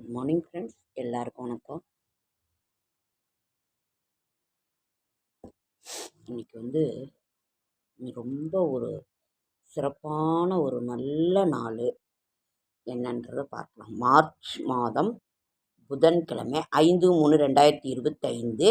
Good morning friends எல்லாருக்கும் வணக்கம். இன்னைக்கு வந்து ரொம்ப ஒரு சிறப்பான ஒரு நல்ல நாள் என்னன்றதை பார்க்கலாம். மார்ச் மாதம் புதன்கிழமை ஐந்து மூணு ரெண்டாயிரத்தி இருபத்தைந்து.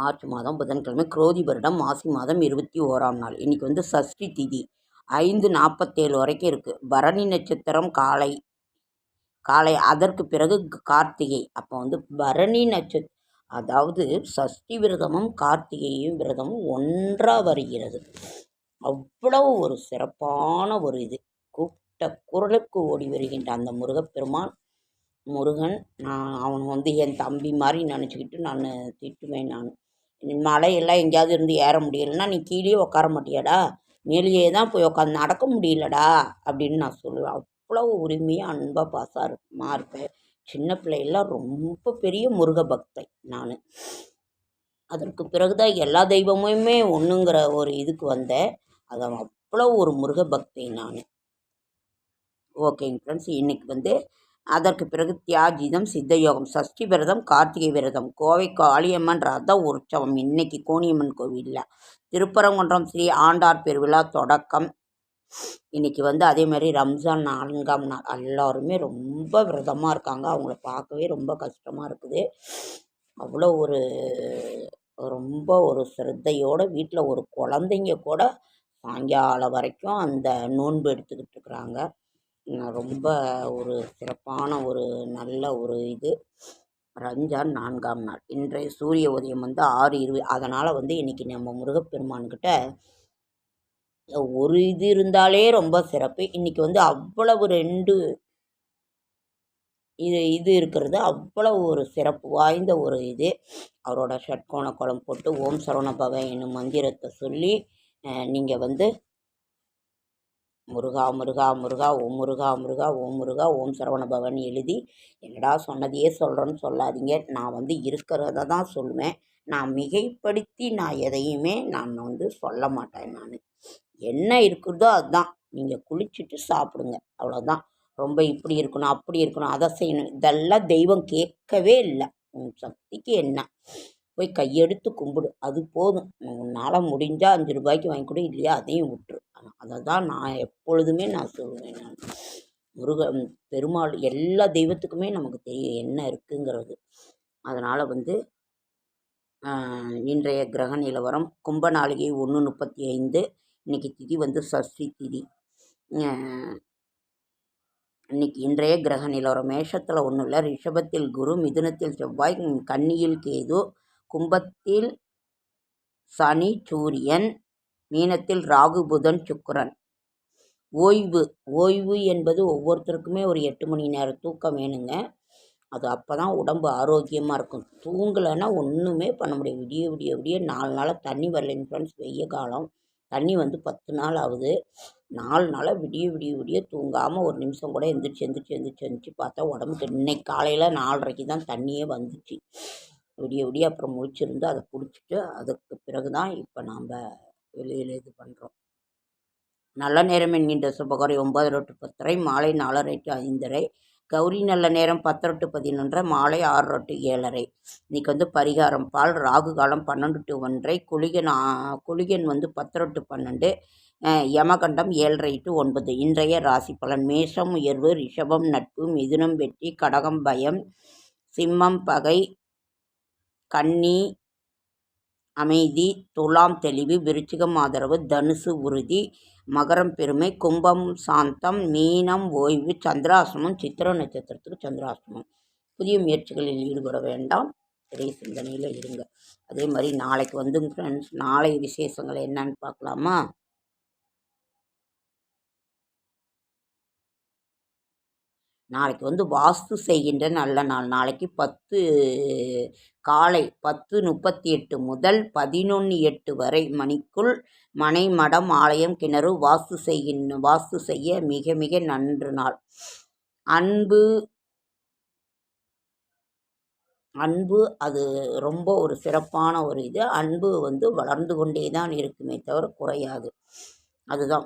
மார்ச் மாதம் புதன்கிழமை குரோதி வருடம் மாசி மாதம் இருபத்தி ஓராம் நாள். இன்னைக்கு வந்து சஷ்டி திதி. ஐந்து நாற்பத்தேழு வரைக்கும் இருக்குது பரணி நட்சத்திரம் காலை காலை அதற்கு பிறகு கார்த்திகை. அப்போ வந்து பரணி நட்சத்திரம் அதாவது சஷ்டி விரதமும் கார்த்திகையும் விரதமும் ஒன்றாக வருகிறது. அவ்வளவு ஒரு சிறப்பான ஒரு இது. கூப்பிட்ட குரலுக்கு ஓடி வருகின்ற அந்த முருகப்பெருமான் முருகன் நான் அவன் வந்து என் தம்பி மாதிரி நினச்சிக்கிட்டு நான் திட்டுவேன் நான். மலையெல்லாம் எங்கேயாவது இருந்து ஏற முடியலன்னா நீ கீழே உட்கார மாட்டியாடா? மேலேயே தான் போய் உட்காந்து நடக்க முடியலடா? அப்படின்னு நான் சொல்லுவேன். அவ்வளோ உரிமையாக அன்பாக பாசமாக இருக்குமா இருப்பேன். சின்ன பிள்ளையெல்லாம் ரொம்ப பெரிய முருக பக்தை நான். அதற்கு பிறகு தான் எல்லா தெய்வமுமே ஒன்றுங்கிற ஒரு இதுக்கு வந்தேன். அது அவ்வளோ ஒரு முருக பக்தி நான். ஓகேங்க ஃப்ரெண்ட்ஸ் இன்றைக்கி வந்து அதற்கு பிறகு தியாஜிதம் சித்தயோகம் சஷ்டி விரதம் கார்த்திகை விரதம் கோவை காளியம்மன் ரத உற்சவம் இன்னைக்கு கோணியம்மன் கோவிலில். திருப்பரங்குன்றம் ஸ்ரீ ஆண்டார் பெருவிழா தொடக்கம். இன்னைக்கு வந்து அதே மாதிரி ரம்ஜான் நான்காம் நாள் எல்லாருமே ரொம்ப விரதமாக இருக்காங்க. அவங்கள பார்க்கவே ரொம்ப கஷ்டமாக இருக்குது. அவ்வளோ ஒரு ரொம்ப ஒரு சிரத்தையோடு வீட்டில் ஒரு குழந்தைங்க கூட சாயங்காலம் வரைக்கும் அந்த நோன்பு எடுத்துக்கிட்டு இருக்கிறாங்க. ரொம்ப ஒரு சிறப்பான ஒரு நல்ல ஒரு இது. ரம்ஜான் நான்காம் நாள். இன்றைய சூரிய உதயம் வந்து ஆறு இருபது. அதனால் வந்து இன்றைக்கி நம்ம முருகப்பெருமான்கிட்ட ஒரு இது இருந்தாலே ரொம்ப சிறப்பு. இன்றைக்கி வந்து அவ்வளவு ரெண்டு இது இது இருக்கிறது. அவ்வளோ ஒரு சிறப்பு வாய்ந்த ஒரு இது. அவரோட ஷட்கோண குளம் போட்டு ஓம் சரவண பவன் என்னும் மந்திரத்தை சொல்லி நீங்கள் வந்து முருகா முருகா முருகா ஓம் முருகா முருகா ஓம் முருகா ஓம் சரவண பவன் எழுதி என்னடா சொன்னதையே சொல்கிறேன்னு சொல்லாதீங்க. நான் வந்து இருக்கிறத தான் சொல்லுவேன். நான் மிகைப்படுத்தி நான் எதையுமே நான் வந்து சொல்ல மாட்டேன் நான். என்ன இருக்குதோ அதுதான் நீங்கள் குளிச்சுட்டு சாப்பிடுங்க. அவ்வளோதான் ரொம்ப இப்படி இருக்கணும் அப்படி இருக்கணும் அதை செய்யணும். இதெல்லாம் தெய்வம் கேட்கவே இல்லை. உன் சக்திக்கு என்ன? போய் கையெடுத்து கும்பிடு. அது போதும். உன்னால் முடிஞ்சால் அஞ்சு ரூபாய்க்கு வாங்கி கொடு இல்லையா அதையும் விட்டுரு. அதை தான் நான் எப்பொழுதுமே நான் சொல்லுவேன் நான். முருகன் பெருமாள் எல்லா தெய்வத்துக்குமே நமக்கு தெரியும் என்ன இருக்குங்கிறது. அதனால் வந்து இன்றைய கிரக நிலவரம் கும்ப நாளிகை ஒன்று முப்பத்தி ஐந்து. இன்றைக்கி திதி வந்து சஷ்டி திதி. இன்னைக்கு இன்றைய கிரக நிலவரம் மேஷத்தில் ஒன்றும் இல்லை. ரிஷபத்தில் குரு மிதுனத்தில் செவ்வாய் கன்னியில் கேது கும்பத்தில் சனி சூரியன் மீனத்தில் ராகு புதன் சுக்கரன். ஓய்வு. ஓய்வு என்பது ஒவ்வொருத்தருக்குமே ஒரு எட்டு மணி நேரம் தூக்கம் வேணுங்க. அது அப்போ தான் உடம்பு ஆரோக்கியமாக இருக்கும். தூங்கலைன்னா ஒன்றுமே பண்ண முடியாது. விடிய விடிய விடிய நாலு நாளாக தண்ணி வரலைங்க ஃப்ரெண்ட்ஸ் வெய்ய காலம். தண்ணி வந்து பத்து நாள் ஆகுது. நாலு நாளாக விடிய விடிய விடிய தூங்காமல் ஒரு நிமிஷம் கூட எந்திரிச்சு எந்திரிச்சு எந்திரிச்சு எந்திரிச்சு பார்த்தா உடம்புக்கு இன்னைக்கு காலையில் நாலரைக்கு தான் தண்ணியே வந்துச்சு. விடிய விடிய அப்புறம் முழிச்சிருந்து அதை குடிச்சிட்டு அதுக்கு பிறகு தான் இப்போ நாம் வெளியில் இது பண்ணுறோம் நல்ல நேரம் என்கின்ற சுபகரை ஒன்பது டு பத்தரை மாலை நாலரை டு ஐந்தரை. கௌரி நல்ல நேரம் பத்தரை டு பதினொன்றரை மாலை ஆறு டு ஏழரை. இன்றைக்கி வந்து பரிகாரம் பால் ராகு காலம் பன்னெண்டு டு ஒன்றை குளிகன் குளிகன் வந்து பத்தரை டு பன்னெண்டு யமகண்டம் ஏழரை டு ஒன்பது. இன்றைய ராசி பலன் மேஷம் உயர்வு ரிஷபம் நட்பு மிதுனம் வெற்றி கடகம் பயம் சிம்மம் பகை கன்னி அமைதி துலாம் தெளிவு விருச்சிகம் ஆதரவு தனுசு உறுதி மகரம் பெருமை கும்பம் சாந்தம் மீனம் ஓய்வு சந்திராசிரமம் சித்திர நட்சத்திரத்துக்கு சந்திராசிரமம் புதிய முயற்சிகளில் ஈடுபட வேண்டாம். பெரிய சிந்தனையில் இருங்க. அதே மாதிரி நாளைக்கு வந்து ஃப்ரெண்ட்ஸ் நாளை விசேஷங்கள் என்னன்னு பார்க்கலாமா? நாளைக்கு வந்து வாஸ்து செய்கின்ற நல்ல நாள். நாளைக்கு பத்து காலை பத்து முப்பத்தி எட்டு முதல் பதினொன்று எட்டு வரை மணிக்குள் மனை மடம் ஆலயம் கிணறு வாஸ்து செய்கின்ற வாஸ்து செய்ய மிக மிக நன்று நாள். அன்பு அன்பு அது ரொம்ப ஒரு சிறப்பான ஒரு இது. அன்பு வந்து வளர்ந்து கொண்டே தான் இருக்குமே தவிர குறையாது. அதுதான்.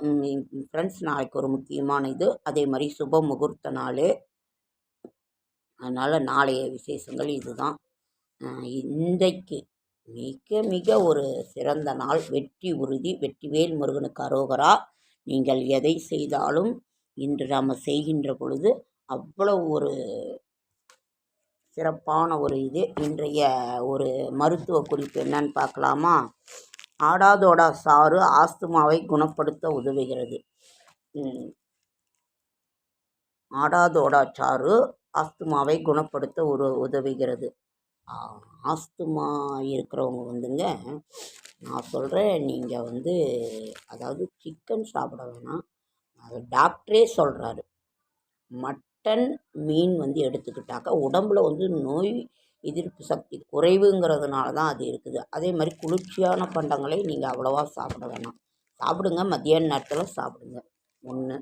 ஃப்ரெண்ட்ஸ் நாளைக்கு ஒரு முக்கியமான இது. அதே மாதிரி சுப முகூர்த்த நாள். அதனால் நாளைய விசேஷங்கள் இதுதான். இன்றைக்கு மிக மிக ஒரு சிறந்த நாள். வெற்றி உறுதி வெற்றிவேல் முருகனுக்கு அரோகரா. நீங்கள் எதை செய்தாலும் இன்று நாம் செய்கின்ற பொழுது அவ்வளவு ஒரு சிறப்பான ஒரு இது. இன்றைய ஒரு மருத்துவ குறிப்பு என்னன்னு பார்க்கலாமா? ஆடாதோடா சாறு ஆஸ்துமாவை குணப்படுத்த உதவுகிறது. ஆடாதோடா சாறு ஆஸ்துமாவை குணப்படுத்த ஒரு உதவுகிறது. ஆஸ்துமா இருக்கிறவங்க வந்துங்க நான் சொல்கிறேன் நீங்கள் வந்து அதாவது சிக்கன் சாப்பிட வேணாம். அது டாக்டரே சொல்கிறாரு மட்டன் மீன் வந்து எடுத்துக்கிட்டாக்கா உடம்புல வந்து நோய் எதிர்ப்பு சக்தி குறைவுங்கிறதுனால தான் அது இருக்குது. அதே மாதிரி குளிர்ச்சியான பண்டங்களை நீங்கள் அவ்வளோவா சாப்பிட வேணாம். சாப்பிடுங்க. மத்தியான நேரத்தில் சாப்பிடுங்க. ஒன்று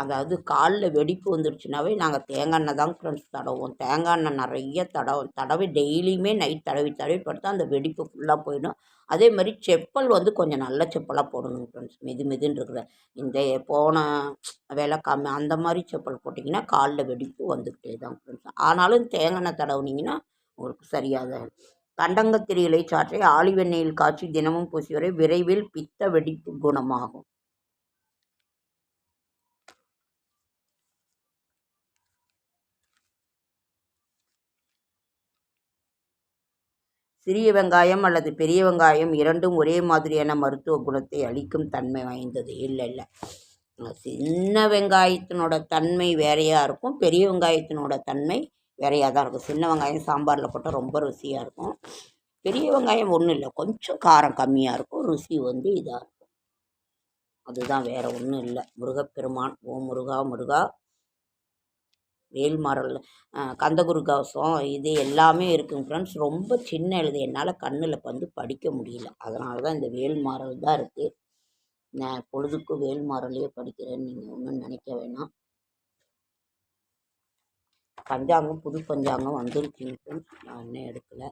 அதாவது காலில் வெடிப்பு வந்துடுச்சுனாவே நாங்கள் தேங்காய் எண்ணெய் தான் ஃப்ரெண்ட்ஸ் தடவுவோம். தேங்காய் எண்ணெய் நிறைய தடவை தடவி டெய்லியுமே நைட் தடவி தடவி படுத்தா அந்த வெடிப்பு ஃபுல்லாக போயிடும். அதே மாதிரி செப்பல் வந்து கொஞ்சம் நல்ல செப்பலாக போடணும் ஃப்ரெண்ட்ஸ் மெது மெதுன்னு இருக்கிற இந்த போன வேலை கம்மி அந்த மாதிரி செப்பல் போட்டிங்கன்னா காலில் வெடிப்பு வந்துக்கிட்டே தான் ஃப்ரெண்ட்ஸ் ஆனாலும் தேங்காய் எண்ணெய் தடவுனீங்கன்னா உங்களுக்கு சரியாக கண்டங்கத்திரி சாற்றை ஆலிவெண்ணெயில் காய்ச்சி தினமும் பூசி வரை விரைவில் பித்த வெடிப்பு குணமாகும். சிறிய வெங்காயம் அல்லது பெரிய வெங்காயம் இரண்டும் ஒரே மாதிரியான மருத்துவ குணத்தை அளிக்கும் தன்மை வாய்ந்தது. இல்லை இல்லை. சின்ன வெங்காயத்தினோட தன்மை வேறையாக இருக்கும். பெரிய வெங்காயத்தினோட தன்மை வேறையாக தான் இருக்கும். சின்ன வெங்காயம் சாம்பாரில் போட்டால் ரொம்ப ருசியாக இருக்கும். பெரிய வெங்காயம் ஒன்றும் இல்லை. கொஞ்சம் காரம் கம்மியாக இருக்கும். ருசி வந்து இதாக இருக்கும். அதுதான் வேறு ஒன்றும் இல்லை. முருகப்பெருமான் ஓ முருகா முருகா. வேல்மாறல் கந்தகுரு கவசம் இது எல்லாமே இருக்குங்க ஃப்ரெண்ட்ஸ் ரொம்ப சின்ன எழுது என்னால் கண்ணில் வந்து படிக்க முடியல. அதனால தான் இந்த வேல்மாறல் தான் இருக்குது நான் பொழுதுக்கும் வேல்மாறலையே படிக்கிறேன்னு நீங்கள் ஒன்றும் நினைக்க வேணாம். பஞ்சாங்கம் புது பஞ்சாங்கம் வந்துருச்சுங்க ஃப்ரெண்ட்ஸ் நான் இன்னும் எடுக்கலை.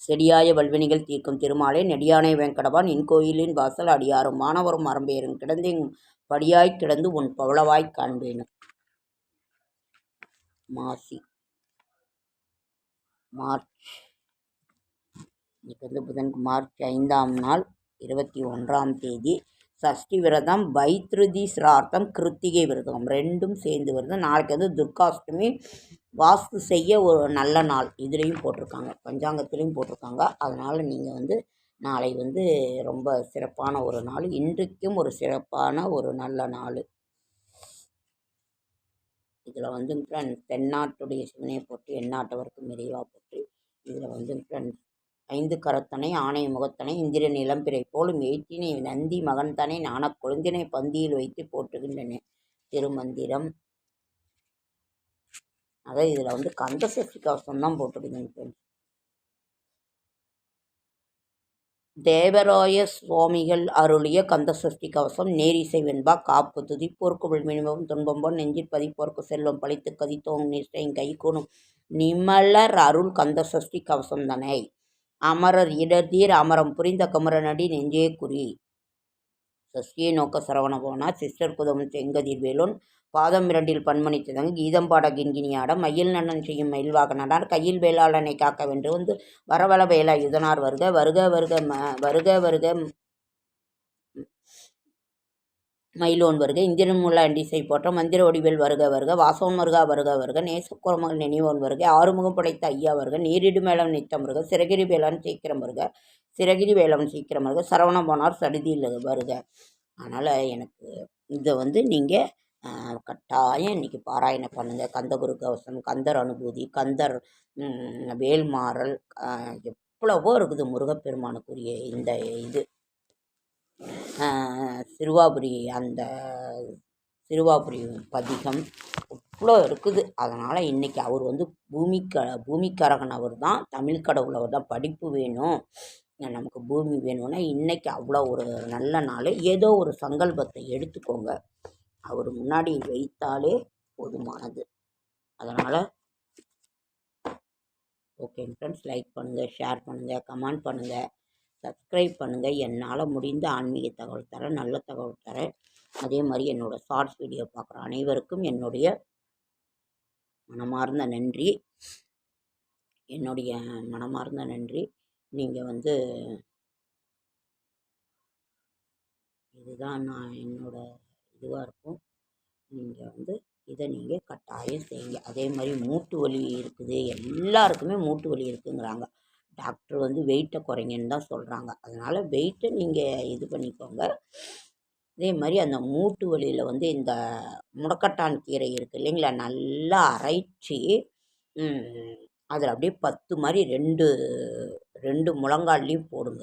செடியாய வல்வினிகள் தீர்க்கும் திருமாலே நெடியானை வெங்கடவான் இன் கோயிலின் வாசல் அடியாரும் மாணவரும் மரம்பேறும் கிடந்தேன் படியாய் கிடந்து உன் பவளவாய் காண்பேனும் மாசி மார்ச் இன்னைக்கு வந்து புதன் மார்ச் ஐந்தாம் நாள் இருபத்தி ஒன்றாம் தேதி. சஷ்டி விரதம் பைத்ருதி சிரார்த்தம் கிருத்திகை விரதம் ரெண்டும் சேர்ந்து வருது. நாளைக்கு வந்து துர்காஷ்டமி வாஸ்து செய்ய ஒரு நல்ல நாள். இதுலேயும் போட்டிருக்காங்க. பஞ்சாங்கத்துலேயும் போட்டிருக்காங்க. அதனால் நீங்கள் வந்து நாளை வந்து ரொம்ப சிறப்பான ஒரு நாள். இன்றைக்கும் ஒரு சிறப்பான ஒரு நல்ல நாள். இதில் வந்து ஃப்ரெண்ட்ஸ் தென்னாட்டுடைய சிவனையை போட்டு எந்நாட்டவருக்கு மெரிவா போட்டு இதில் வந்து ஃப்ரெண்ட்ஸ் ஐந்து கரத்தனை ஆணைய முகத்தனை இந்திர நிலம்பிறை போலும் எய்த்தினை நந்தி மகன்தனை நான கொழுந்தினை பந்தியில் வைத்து போட்டுகின்றன திருமந்திரம். அதான் இதில் வந்து கந்த சஷ்டி கவசம் தான் போட்டுருக்குதுங்க ஃப்ரெண்ட்ஸ் தேவராய சுவாமிகள் அருளிய கந்த சஷ்டி கவசம் நேரிசை வெண்பா காப்பு துதிப்போர்க்கு மினிமம் துன்பம்போன் நெஞ்சிற் பதிப்போர்க்கு செல்வம் பழித்து கதித்தோங் நிஷ்டையும் கைகூணும் நிமலர் அருள் கந்த சஷ்டி கவசம் தனை? அமரர் இடர்தீர் அமரம் புரிந்த கமரநடி நெஞ்சே குறி. சஷ்டியை நோக்க சரவண போனார் சிஸ்டர் குதம் செங்கதிர் வேலோன் பாதம் இரண்டில் பன்மணி திதங்க கீதம் பாட கிண்கிணியாட மயில் நன்னன் செய்யும் மயில்வாக நடார் கையில் வேளாளனை காக்க வென்று வந்து வரவள வேலா யுதனார் வருக வருக வருக ம வருக வருக மயிலோன் வருக இந்திரன் முள்ள அண்டிசை போற்ற மந்திர ஒடிவேல் வருக வருக வாசவன் வருகா வருக வருக நேசக்குரமகள் நினைவோன் வருக ஆறுமுகம் படைத்த ஐயா வருக நீரிடு மேளம் நித்தம் வருக சிறகிரி வேளாண் சீக்கிரம் வருக சிறகிரி வேளாண் சீக்கிரம் வருக சரவணம் போனார் சடுதியில் வருக. அதனால் எனக்கு இதை வந்து நீங்கள் கட்டாயம் இன்றைக்கி பாராயணம் பண்ணுங்கள் கந்தகுரு கவசம் கந்தர் அனுபூதி கந்தர் வேல்மாறல் எவ்வளவோ இருக்குது முருகப்பெருமானுக்குரிய இந்த இது. சிறுவாபுரி அந்த சிறுவாபுரி பதிகம் இவ்வளோ இருக்குது. அதனால் இன்றைக்கி அவர் வந்து பூமிக்க பூமிக்கரகன் அவர் தான் தமிழ் கடவுள் அவர் தான். படிப்பு வேணும். நமக்கு பூமி வேணும்னா இன்றைக்கி அவ்வளோ ஒரு நல்ல நாள். ஏதோ ஒரு சங்கல்பத்தை எடுத்துக்கோங்க. அவர் முன்னாடி வைத்தாலே போதுமானது. அதனால் ஓகே ஃப்ரெண்ட்ஸ் லைக் பண்ணுங்கள் ஷேர் பண்ணுங்கள் கமெண்ட் பண்ணுங்கள் சப்ஸ்கிரைப் பண்ணுங்கள் என்னால் முடிந்த ஆன்மீக தகவல் தரேன் நல்ல தகவல் தரேன். அதே மாதிரி என்னோடய ஷார்ட்ஸ் வீடியோ பார்க்குற அனைவருக்கும் என்னுடைய மனமார்ந்த நன்றி. என்னுடைய மனமார்ந்த நன்றி. நீங்கள் வந்து இதுதான் நான் என்னோட இதுவாக இருக்கும். நீங்கள் வந்து இதை நீங்கள் கட்டாயம் செய்யுங்க. அதே மாதிரி மூட்டு வலி இருக்குது. எல்லாருக்குமே மூட்டு வலி இருக்குங்கிறாங்க. டாக்டர் வந்து வெயிட்டை குறைங்கன்னு தான் சொல்கிறாங்க அதனால் வெயிட்டை நீங்கள் இது பண்ணிக்கோங்க. அதே மாதிரி அந்த மூட்டு வலியில் வந்து இந்த முடக்கட்டான் கீரை இருக்குது இல்லைங்களா? நல்லா அரைச்சி அதில் அப்படியே பத்து மாதிரி ரெண்டு ரெண்டு முழங்கால்லையும் போடுங்க.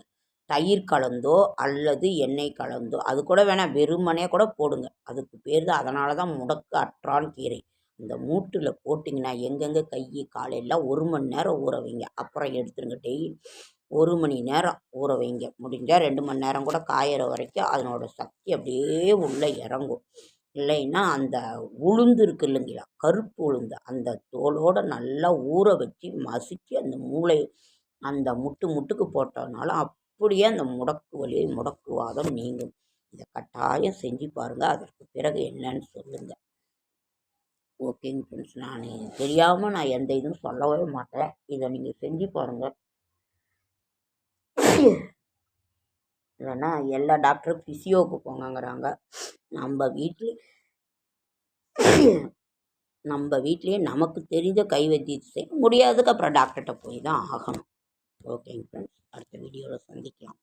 தயிர் கலந்தோ அல்லது எண்ணெய் கலந்தோ அது கூட வேணாம் வெறுமனே கூட போடுங்க. அதுக்கு பேர் தான் அதனால தான் முடக்கு அற்றான் கீரை. இந்த மூட்டில் போட்டிங்கன்னா எங்கெங்கே கை காலையெல்லாம் ஒரு மணி நேரம் ஊற வைங்க. அப்புறம் எடுத்துருங்க டெய்லி. ஒரு மணி நேரம் ஊற வைங்க. முடிஞ்சால் ரெண்டு மணி நேரம் கூட காயிற வரைக்கும் அதனோட சக்தி அப்படியே உள்ளே இறங்கும். இல்லைன்னா அந்த உளுந்து இருக்கு இல்லைங்களா? கருப்பு உளுந்து. அந்த தோலோடு நல்லா ஊற வச்சு மசிச்சு அந்த மூளை அந்த முட்டு முட்டுக்கு போட்டதுனால அப்படியே அந்த முடக்கு வலி முடக்குவாதம் நீங்கும். இதை கட்டாயம் செஞ்சு பாருங்கள் அதற்கு பிறகு என்னன்னு சொல்லுங்கள் ஓகேங்க ஃப்ரெண்ட்ஸ் நான் தெரியாமல் நான் எந்த இதுவும் சொல்லவே மாட்டேன். இதை நீங்கள் செஞ்சு பாருங்கள் இல்லைன்னா எல்லா டாக்டரும் ஃபிசியோவுக்கு போங்கங்கிறாங்க. நம்ம வீட்டில் நம்ம வீட்லேயே நமக்கு தெரிஞ்ச கை வைத்தியத்தை செய்ய முடியாததுக்கு அப்புறம் டாக்டர்கிட்ட போய் தான் ஆகணும். ஓகேங்க ஃப்ரெண்ட்ஸ் அடுத்த வீடியோவில் சந்திக்கலாம்.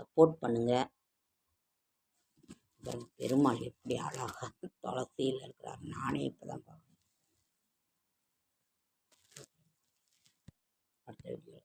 சப்போர்ட் பண்ணுங்கள் பெருமாள் எப்படி அழகாக துளசியில் இருக்கிறார் நானே இப்போ தான் பார்க்குறேன். அடுத்த வீடியோ